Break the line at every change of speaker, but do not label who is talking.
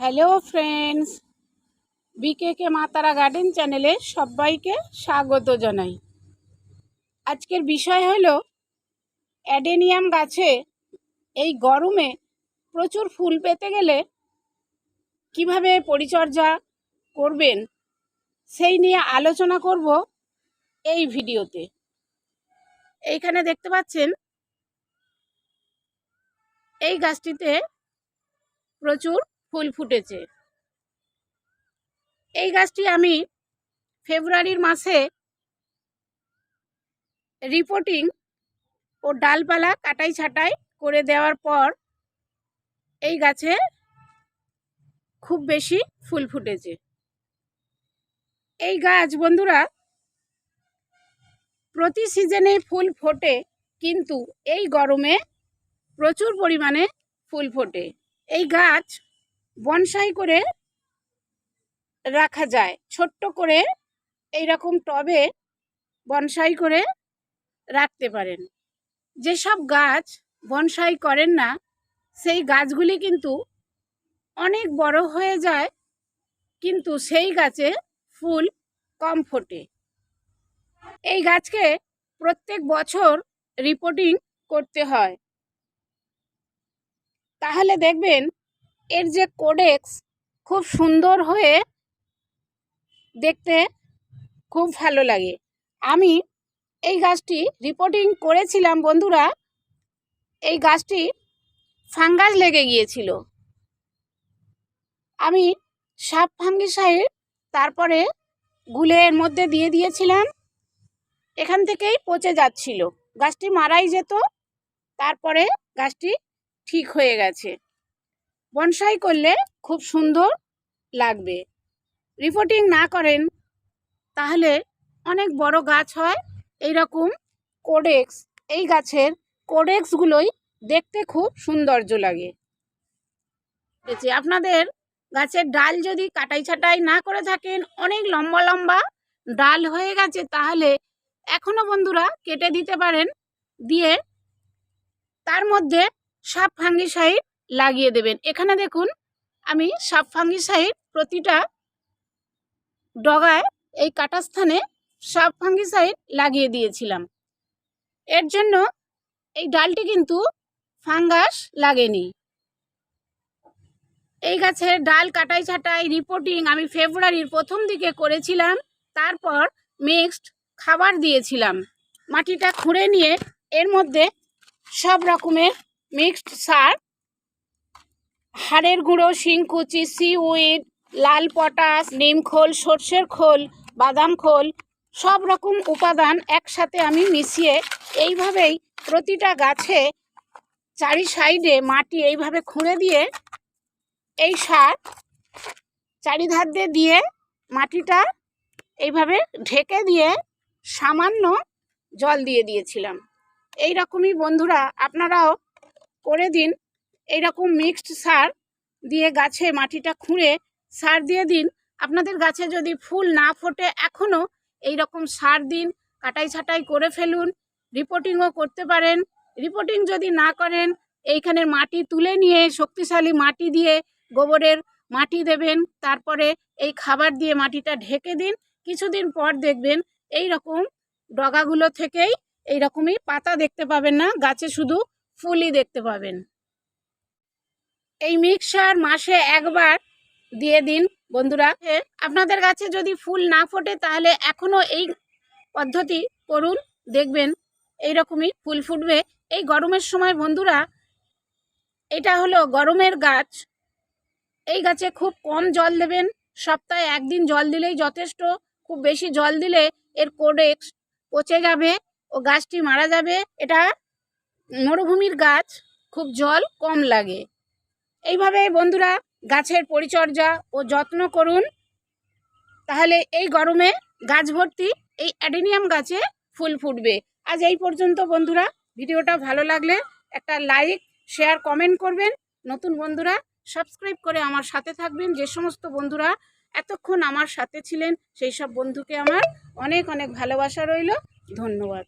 Hello friends বিকেকে মাতারা garden চ্যানেলে সবাইকে স্বাগত জানাই। আজকের বিষয় হলো, অ্যাডেনিয়াম গাছে এই গরমে প্রচুর ফুল পেতে গেলে কীভাবে পরিচর্যা করবেন সেই নিয়ে আলোচনা করব এই ভিডিওতে। এইখানে দেখতে পাচ্ছেন, এই গাছটিতে প্রচুর ফুল ফুটেছে। এই গাছটি আমি ফেব্রুয়ারির মাসে রিপোর্টিং ও ডালপালা কাটাই ছাটাই করে দেওয়ার পর এই গাছে খুব বেশি ফুল ফুটেছে। এই গাছ বন্ধুরা, প্রতি সিজনে ফুল ফোটে, কিন্তু এই গরমে প্রচুর পরিমাণে ফুল ফোটে। এই গাছ বনসাই করে রাখা যায়। ছোট্ট করে এই রকম টবে বনসাই করে রাখতে পারেন। যেসব গাছ বনসাই করেন না, সেই গাছগুলি কিন্তু অনেক বড় হয়ে যায়, কিন্তু সেই গাছে ফুল কম ফোটে। এই গাছকে প্রত্যেক বছর রিপোর্টিং করতে হয়। তাহলে দেখবেন এর যে কোডেক্স খুব সুন্দর হয়ে দেখতে খুব ভালো লাগে। আমি এই গাছটি রিপোর্টিং করেছিলাম বন্ধুরা, এই গাছটি ফাঙ্গাস লেগে গিয়েছিল। আমি সাপ ফাঙ্গিসাইড তারপরে গুলে এর মধ্যে দিয়ে দিয়েছিলাম, এখান থেকেই পচে যাচ্ছিল। গাছটি মারাই যেত, তারপরে গাছটি ঠিক হয়ে গেছে। বনসাই করলে খুব সুন্দর লাগবে। রিপোর্টিং না করেন, তাহলে অনেক বড় গাছ হয়। এই রকম কোডেক্স এই গাছের কোডেক্সগুলোই দেখতে খুব সৌন্দর্য লাগে। আপনাদের গাছের ডাল যদি কাটাই ছাটাই না করে থাকেন, অনেক লম্বা লম্বা ডাল হয়ে গেছে, তাহলে এখনও বন্ধুরা কেটে দিতে পারেন। দিয়ে তার মধ্যে সাপ ফাঙ্গিসাইড লাগিয়ে দেবেন। এখানে দেখুন, আমি সাপ ফাঙ্গিসাইড প্রতিটা ডগায় এই কাটা স্থানে সাপ ফাঙ্গিসাইড লাগিয়ে দিয়েছিলাম। এর জন্য এই ডালটি কিন্তু ফাঙ্গাস লাগেনি। এই গাছের ডাল কাটাই ছাটাই রিপোর্টিং আমি ফেব্রুয়ারির প্রথম দিকে করেছিলাম, তারপর মিক্সড খাবার দিয়েছিলাম। মাটিটা খুঁড়ে নিয়ে এর মধ্যে সব রকমের মিক্সড সার হাড়ের গুঁড়ো শিংকুচি সিউইড লাল পটাশ, নিম খোল, সর্ষের খোল, বাদাম খোল, সব রকম উপাদান একসাথে আমি মিশিয়ে এইভাবেই প্রতিটা গাছে চারি সাইডে মাটি এইভাবে খুঁড়ে দিয়ে এই সার চারিধার দিয়ে দিয়ে মাটিটা এইভাবে ঢেকে দিয়ে সামান্য জল দিয়ে দিয়েছিলাম। এই রকমই বন্ধুরা আপনারাও করে দিন। এই রকম মিক্সড সার দিয়ে গাছে মাটিটা খুঁড়ে সার দিয়ে দিন। আপনাদের গাছে যদি ফুল না ফোটে এখনও এই রকম সার দিন, কাটাই ছাটাই করে ফেলুন রিপোর্টিংও করতে পারেন। রিপোর্টিং যদি না করেন এইখানের মাটি তুলে নিয়ে শক্তিশালী মাটি দিয়ে গোবরের মাটি দেবেন, তারপরে এই খাবার দিয়ে মাটিটা ঢেকে দিন। কিছুদিন পর দেখবেন এই রকম ডগাগুলো থেকেই এই রকমই পাতা দেখতে পাবেন না, গাছে শুধু ফুলই দেখতে পাবেন। এই মিক্সার মাসে একবার দিয়ে দিন, বন্ধুরা। আপনাদের গাছে যদি ফুল না ফোটে, তাহলে এখনও এই পদ্ধতি করুন, দেখবেন এই রকমই ফুল ফুটবে। এই গরমের সময়, বন্ধুরা, এটা হলো গরমের গাছ। এই গাছে খুব কম জল দেবেন। সপ্তাহে একদিন জল দিলেই যথেষ্ট। খুব বেশি জল দিলে এর কোডেক্স পচে যাবে ও গাছটি মারা যাবে। এটা মরুভূমির গাছ, খুব জল কম লাগে। এইভাবে বন্ধুরা গাছের পরিচর্যা ও যত্ন করুন। তাহলে এই গরমে গাছ ভর্তি, এই অ্যাডেনিয়াম গাছে ফুল ফুটবে। আজ এই পর্যন্ত বন্ধুরা, ভিডিওটা ভালো লাগলে একটা লাইক, শেয়ার, কমেন্ট করবেন। নতুন বন্ধুরা, সাবস্ক্রাইব করে আমার সাথে থাকবেন। যে সমস্ত বন্ধুরা এতক্ষণ আমার সাথে ছিলেন, সেই সব বন্ধুকে আমার অনেক অনেক ভালোবাসা রইল। ধন্যবাদ।